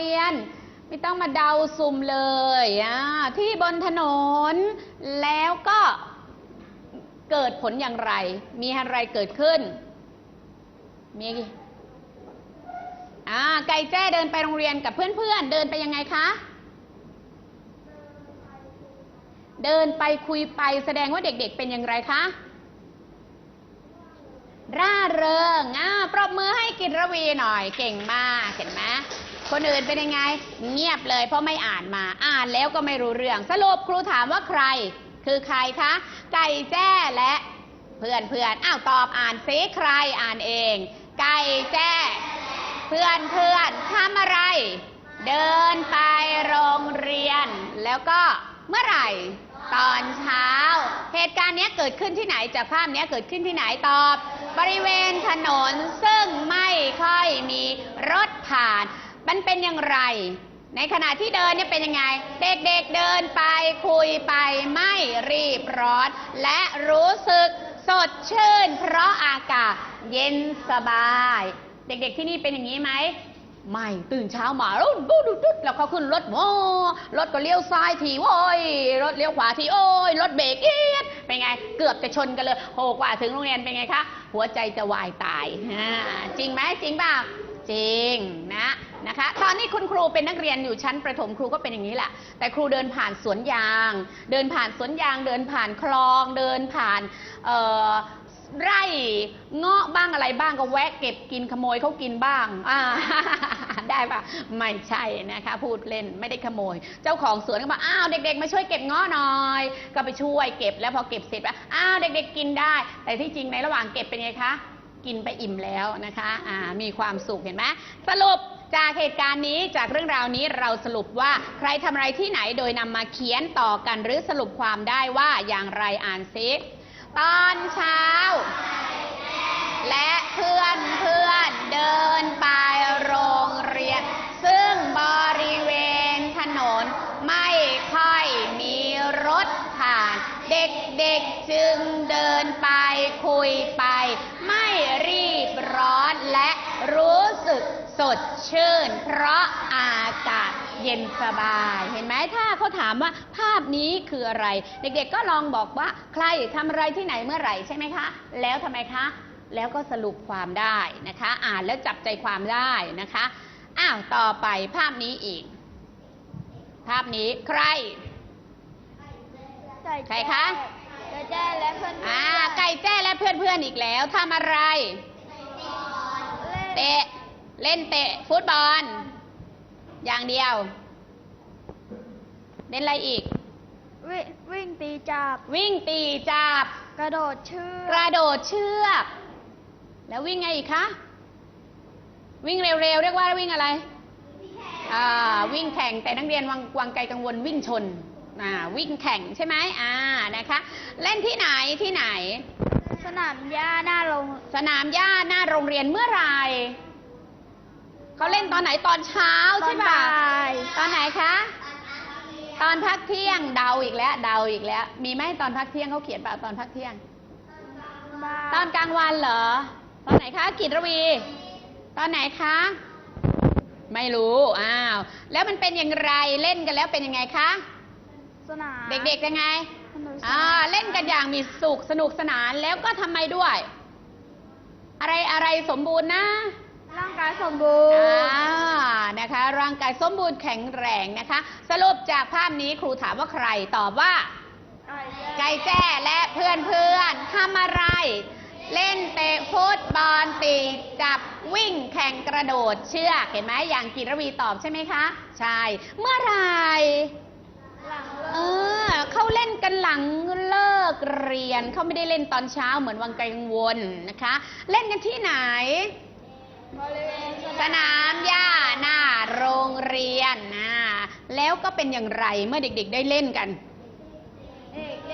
เรียน ไม่ต้องมาเดาสุ่มเลยอ่าที่บนถนน แล้วก็เกิดผลอย่างไร มีอะไรเกิดขึ้น มีอ่าไก่แจ้เดินไปโรงเรียนกับเพื่อนๆ เดินไปยังไงคะ เดินไปคุยไปแสดงว่าเด็กๆ เป็นอย่างไรคะ ร่าเริงอ่าปรบมือให้กินระวีหน่อย เก่งมาก เห็นไหม คนอื่นเป็นยังไง เงียบเลยเพราะไม่อ่านมา อ่านแล้วก็ไม่รู้เรื่อง สรุปครูถามว่าใคร คือใครคะ ไก่แจ้และเพื่อนเพื่อนอ้าวตอบอ่านซิใครอ่านเอง ไก่แจ้ เพื่อนเพื่อนทำอะไร เดินไปโรงเรียน แล้วก็เมื่อไหร่ตอนเช้า เหตุการณ์นี้เกิดขึ้นที่ไหนจากภาพนี้เกิดขึ้นที่ไหนตอบ บริเวณถนนซึ่งไม่ค่อยมีรถผ่าน มันเป็นอย่างไร ในขณะที่เดินเนี่ยเป็นยังไง เด็กๆเเดินไปคุยไปไม่รีบร้อน และรู้สึกสดชื่น เพราะอากาศเย็นสบาย เด็กๆที่นี่เป็นอย่างนี้ไหมไม่ตื่นเช้ามาแล้วดูดูดูแล้วเขาขึ้นรถโอ้รถก็เลี้ยวซ้ายทีโอ้ยรถเลี้ยวขวาทีโอ้ยรถเบรกเอียดเป็นไง เกือบจะชนกันเลยโหกว่าถึงโรงเรียนเป็นไงคะหัวใจจะวายตายจริงไหมจริงเปล่าจริงนะ นะคะ ตอนนี้คุณครูเป็นนักเรียนอยู่ชั้นประถมครูก็เป็นอย่างนี้แหละ แต่ครูเดินผ่านสวนยาง เดินผ่านสวนยาง เดินผ่านคลอง เดินผ่านไร่เงาะบ้างอะไรบ้างก็แวะเก็บกินขโมยเขากินบ้างอ่าได้ปะไม่ใช่นะคะพูดเล่นไม่ได้ขโมย เจ้าของสวนก็บอกอ้าวเด็ก ๆ มาช่วยเก็บเงาะหน่อย ก็ไปช่วยเก็บแล้วพอเก็บเสร็จแล้วอ้าวเด็ก ๆ กินได้ แต่ที่จริงในระหว่างเก็บเป็นไงคะกินไปอิ่มแล้วนะคะอ่ามีความสุขเห็นไหมสรุป จากเหตุการณ์นี้จากเรื่องราวนี้เราสรุปว่าใครทำอะไรที่ไหนโดยนำมาเขียนต่อกันหรือสรุปความได้ว่าอย่างไรอ่านซิตอนเช้า และเพื่อน ดชื่น เพราะอากาศเย็นสบาย เห็นไหมถ้าเขาถามว่าภาพนี้คืออะไร เด็กๆก็ลองบอกว่าใครทำอะไรที่ไหนเมื่อไหร่ใช่ไหมคะ แล้วทำไมคะ แล้วก็สรุปความได้นะคะ อ่านแล้วจับใจความได้นะคะอ้าวต่อไปภาพนี้อีก ภาพนี้ใคร ใครคะไก่แจ้และเพื่อนๆอ่าไก่แจ้และเพื่อนๆอีกแล้วทำอะไรเล่นเตะ เล่นเตะฟุตบอล อย่างเดียว เล่นอะไรอีก วิ่งวิ่งตีจับ วิ่งตีจับ กระโดดเชือกระโดดเชือก แล้ววิ่งไงอีกคะ วิ่งเร็วๆ เรียกว่าวิ่งอะไรอ่าวิ่งแข่งแต่นักเรียนวังวังไกลกังวลวิ่งชนอ่าวิ่งแข่งใช่ไหมอ่านะคะ เล่นที่ไหนที่ไหน สนามหญ้าหน้าโรง สนามหญ้าหน้าโรงเรียนเมื่อไหร เขาเล่นตอนไหนตอนเช้าใช่ป่ะตอนบ่ายตอนไหนคะ ตอนพักเที่ยงเดาอีกแล้วเดาอีกแล้ว มีไหมตอนพักเที่ยงเขาเขียนเปล่าตอนพักเที่ยงบ่ายตอนกลางวันเหรอ ตอนไหนคะกิตรวี ตอนไหนคะ ไม่รู้อ้าวแล้วมันเป็นอย่างไรเล่นกันแล้วเป็นยังไงคะสนามเด็กๆยังไงสนุกสอ่านานเล่นกันอย่างมีสุขสนุกสนานแล้วก็ทำไมด้วย อะไรอะไรสมบูรณ์นะ ร่างกายสมบูรอ่าณ์นะคะ ร่างกายสมบูรณ์แข็งแรงนะคะ สรุปจากภาพนี้ครูถามว่าใครตอบว่า ไก่แจ้และเพื่อนเพื่อนๆทำอะไร เล่นเตะฟุตบอลตีจับวิ่งแข่งกระโดดเชือกเห็นไหมอย่างกิรวีตอบใช่ไหมคะ ใช่ เมื่อไหรหลังเอเลิกอเขาเล่นกันหลังเลิกเรียนเขาไม่ได้เล่นตอนเช้าเหมือนวังไกลกังวลนะคะ เล่นกันที่ไหนบริเวณ สนามหญ้าหน้าโรงเรียนนะแล้วก็เป็นอย่างไรเมื่อเด็กๆได้เล่นกัน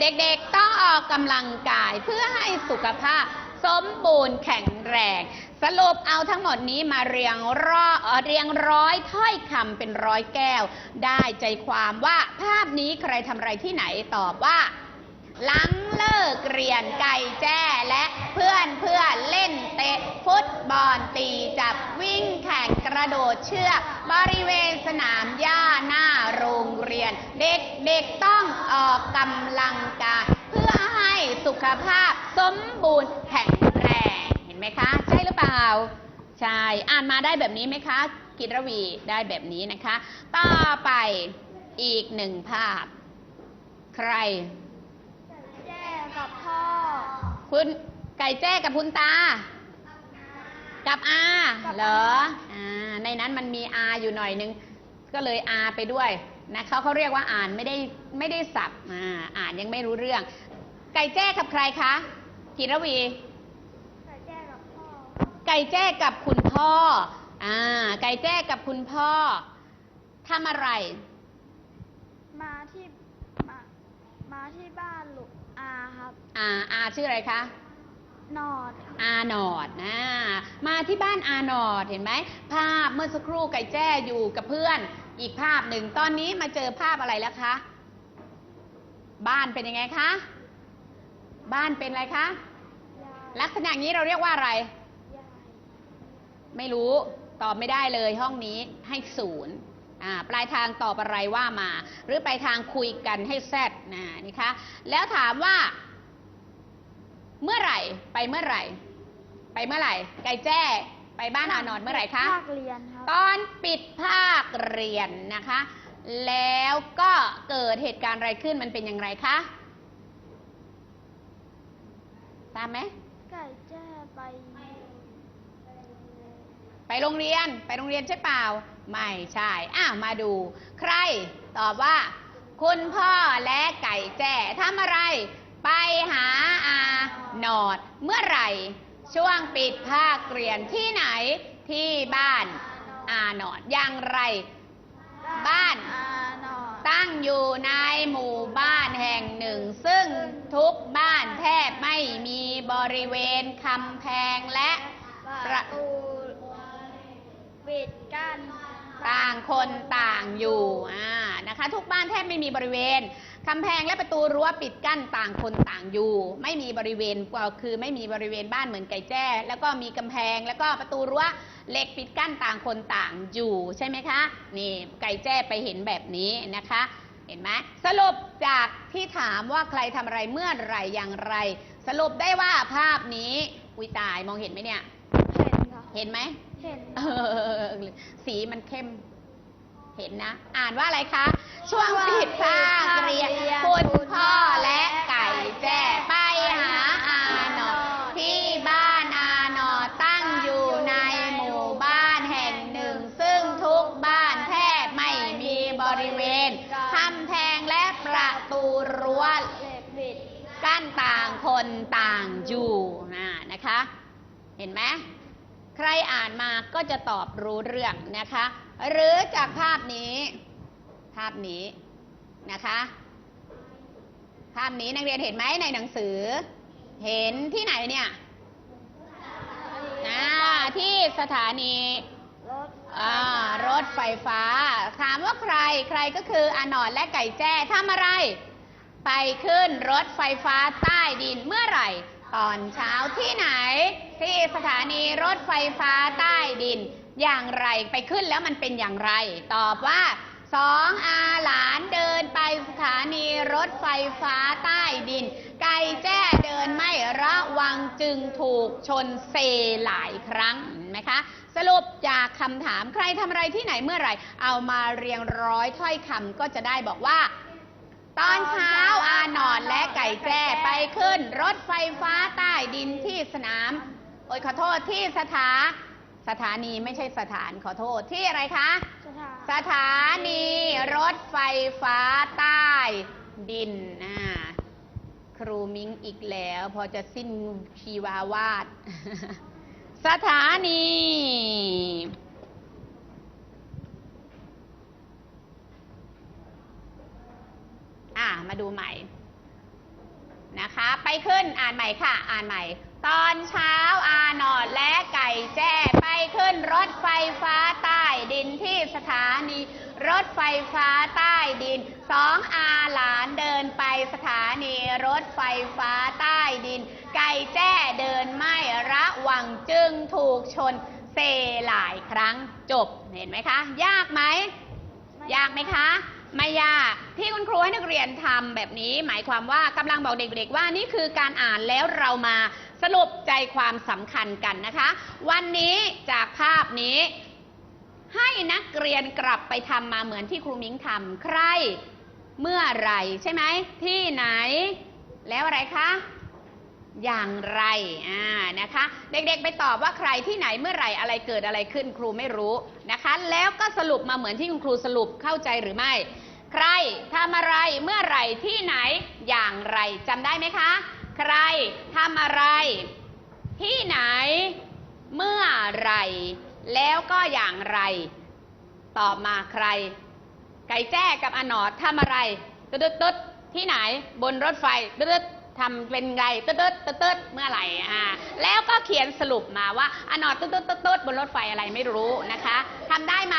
เด็กๆต้องออกกำลังกายเพื่อให้สุขภาพสมบูรณ์แข็งแรง สรุปเอาทั้งหมดนี้มาเรียงร้อเอ่อเรียงร้อยถ้อยคำเป็นร้อยแก้ว ได้ใจความว่าภาพนี้ใครทำอะไรที่ไหนตอบว่า หลังเลิกเรียนไก่แจ้และเพื่อนเพื่อนเล่นเตะฟุตบอลตี ระโดดเชือกบริเวณเด็กเด็กต้องออกกำลังกายเพื่อให้สุขภาพสมบูรณ์แข็งแรงเห็นไหมคะ ใช่หรือเปล่า ใช่ อ่านมาได้แบบนี้ไหมคะ กิตรวีได้แบบนี้นะคะต่อไปอีกหนึ่งภาพ ใครแจ้กับพ่อ คุณไก่แจ้กับคุณตา กับอากับเหรอ อ่า ในนั้นมันมีอาอยู่หน่อยนึง ก็เลยอาไปด้วยนะเขาเขาเรียกว่าอ่านไม่ได้ไม่ได้สับอ่าอ่านยังไม่รู้เรื่อง ไก่แจ้กับใครคะกิรวีแจ้กับพ่อ ไก่แจ้กับคุณพ่ออ่าไก่แจ้กับคุณพ่อทำอะไร มาที่มามาที่บ้านลูกอาครับ อ่าอาชื่ออะไรคะ นอดครับอาหนอดนะ มาที่บ้านอาหนอดเห็นไหม ภาพเมื่อสักครู่ไก่แจ้อยู่กับเพื่อน อีกภาพหนึ่งตอนนี้มาเจอภาพอะไรแล้วคะ บ้านเป็นยังไงคะ บ้านเป็นอะไรคะยายลักษณะนี้เราเรียกว่าอะไรยายไม่รู้ ตอบไม่ได้เลยห้องนี้ให้ศูนย์อ่าปลายทางตอบอะไรว่ามา หรือปลายทางคุยกันให้แซดนะนี่คะ แล้วถามว่าเมื่อไหร่ไป เมื่อไหร่ ไปเมื่อไหร่ ไก่แจ้ ไปบ้านอานอนเมื่อไหร่คะ ภาคเรียนครับ ตอนปิดภาคเรียนนะคะ แล้วก็เกิดเหตุการณ์อะไรขึ้นมันเป็นอย่างไรคะ ตามไหม ไก่แจ้ไป ไปโรงเรียน ไปโรงเรียนใช่เปล่า ไม่ใช่อ้าวมาดู ใครตอบว่า คุณพ่อและไก่แจ้ทำอะไร ไปหาอาหนอดเมื่อไหร่ ช่วงปิดภาคเรียนที่ไหนที่บ้านอาหนอดอย่างไร บ้านตั้งอยู่ในหมู่บ้านแห่งหนึ่ง ซึ่งทุกบ้านแทบไม่มีบริเวณคำแพงและประตูปิดกั้นต่างคนต่างอยู่อ่านะคะ ทุกบ้านแทบไม่มีบริเวณ คำแพงและประตูรั้วปิดกั้นต่างคนต่างอยู่ ไม่มีบริเวณก็คือไม่มีบริเวณบ้านเหมือนไก่แจ้ แล้วก็มีกำแพงแล้วก็ประตูรั้วเหล็กปิดกั้นต่างคนต่างอยู่ใช่ไหมคะนี่ไก่แจ้ไปเห็นแบบนี้นะคะ เห็นไหมสรุปจากที่ถามว่าใครทำอะไรเมื่อไหรอย่างไร สรุปได้ว่าภาพนี้อุยตายมองเห็นไหมเนี่ย เห็นครับเห็นไหมเห็น เออสีมันเข้ม เห็นนะ อ่านว่าอะไรคะ ช่วงปิดภาคเรียนคุณพ่อและไก่แจ้ไปหาอาหนอที่บ้านอาหนอตั้งอยู่ในหมู่บ้านแห่งหนึ่ง ซึ่งทุกบ้านแทบไม่มีบริเวณคำแพงและประตูรั้วกั้นต่างคนต่างอยู่นะนะคะ เห็นไหมใครอ่านมาก็จะตอบรู้เรื่องนะคะ หรือจากภาพนี้ ภาพนี้นะคะ ภาพนี้นักเรียนเห็นไหมในหนังสือ เห็นที่ไหนเนี่ยอ่าที่สถานีรถรถไฟฟ้า ถามว่าใครใครก็คืออาหนอนและไก่แจ้ทำอะไร ไปขึ้นรถไฟฟ้าใต้ดินเมื่อไหร่ ตอนเช้าที่ไหน ที่สถานีรถไฟฟ้าใต้ดิน อย่างไรไปขึ้นแล้วมันเป็นอย่างไร ตอบว่า สองอาหลานเดินไปสถานีรถไฟฟ้าใต้ดิน ไก่แจ้เดินไม่ระวังจึงถูกชนเซหลายครั้งเห็นไหมคะสรุปจากคำถามใครทำอะไรที่ไหนเมื่อไหร่ เอามาเรียงร้อยถ้อยคำก็จะได้บอกว่า ตอนเช้าอาหนอนและไก่แจ้ไปขึ้น รถไฟฟ้าใต้ดินที่สนาม โอ้ยขอโทษที่สถาสถานีไม่ใช่สถานขอโทษที่อะไรคะ สถานีรถไฟฟ้าใต้ดินอ่าครูมิงอีกแล้ว พอจะสิ้นชีวาวาด สถานี อ่ามาดูใหม่ นะคะ ไปขึ้นอ่านใหม่ค่ะ อ่านใหม่ ตอนเช้าอาหนอดและไก่แจ้ ไปขึ้นรถไฟฟ้า ที่สถานี รถไฟฟ้าใต้ดินสองอาหลานเดินไปสถานี รถไฟฟ้าใต้ดิน ไก่แจ้เดินไม่ระวังจึงถูกชนเซหลายครั้งจบเห็นไหมคะ ยากไหม ยากไหมคะไม่ยากที่คุณครูให้นักเรียนทำแบบนี้ หมายความว่ากำลังบอกเด็กๆว่านี่คือการอ่านแล้วเรามาสรุปใจความสำคัญกันนะคะ วันนี้จากภาพนี้ ให้นักเรียนกลับไปทำมาเหมือนที่ครูมิ้งทำใคร เมื่อไรใช่ไหม ที่ไหน แล้วอะไรคะ อย่างไรอ่านะคะ เด็กๆไปตอบว่าใครที่ไหนเมื่อไหร่อะไรเกิดอะไรขึ้นครูไม่รู้นะคะ แล้วก็สรุปมาเหมือนที่คุณครูสรุปเข้าใจหรือไม่ ใครทำอะไรเมื่อไหร่ที่ไหนอย่างไรจำได้ไหมคะ ใครทำอะไร ที่ไหน เมื่อไหร แล้วก็อย่างไร ตอบมาใคร ไก่แจ้กับอนอดทำอะไรตึ๊ดตึ๊ดที่ไหนบนรถไฟตึ๊ดตึ๊ดทำเป็นไงตึ๊ดตึ๊ดตึ๊ดตึ๊ดเมื่อไหร่อ่าแล้วก็เขียนสรุปมาว่าอนอดตึ๊ดตึ๊ดตึ๊ดตึ๊ดบนรถไฟอะไรไม่รู้นะคะทำได้ไหม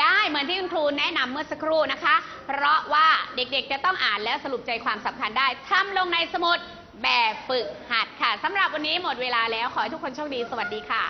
ได้เหมือนที่คุณครูแนะนำเมื่อสักครู่นะคะ เพราะว่าเด็กๆจะต้องอ่านแล้วสรุปใจความสำคัญได้ทำลงในสมุดแบบฝึกหัดค่ะสำหรับวันนี้หมดเวลาแล้วขอให้ทุกคนโชคดี สวัสดีค่ะ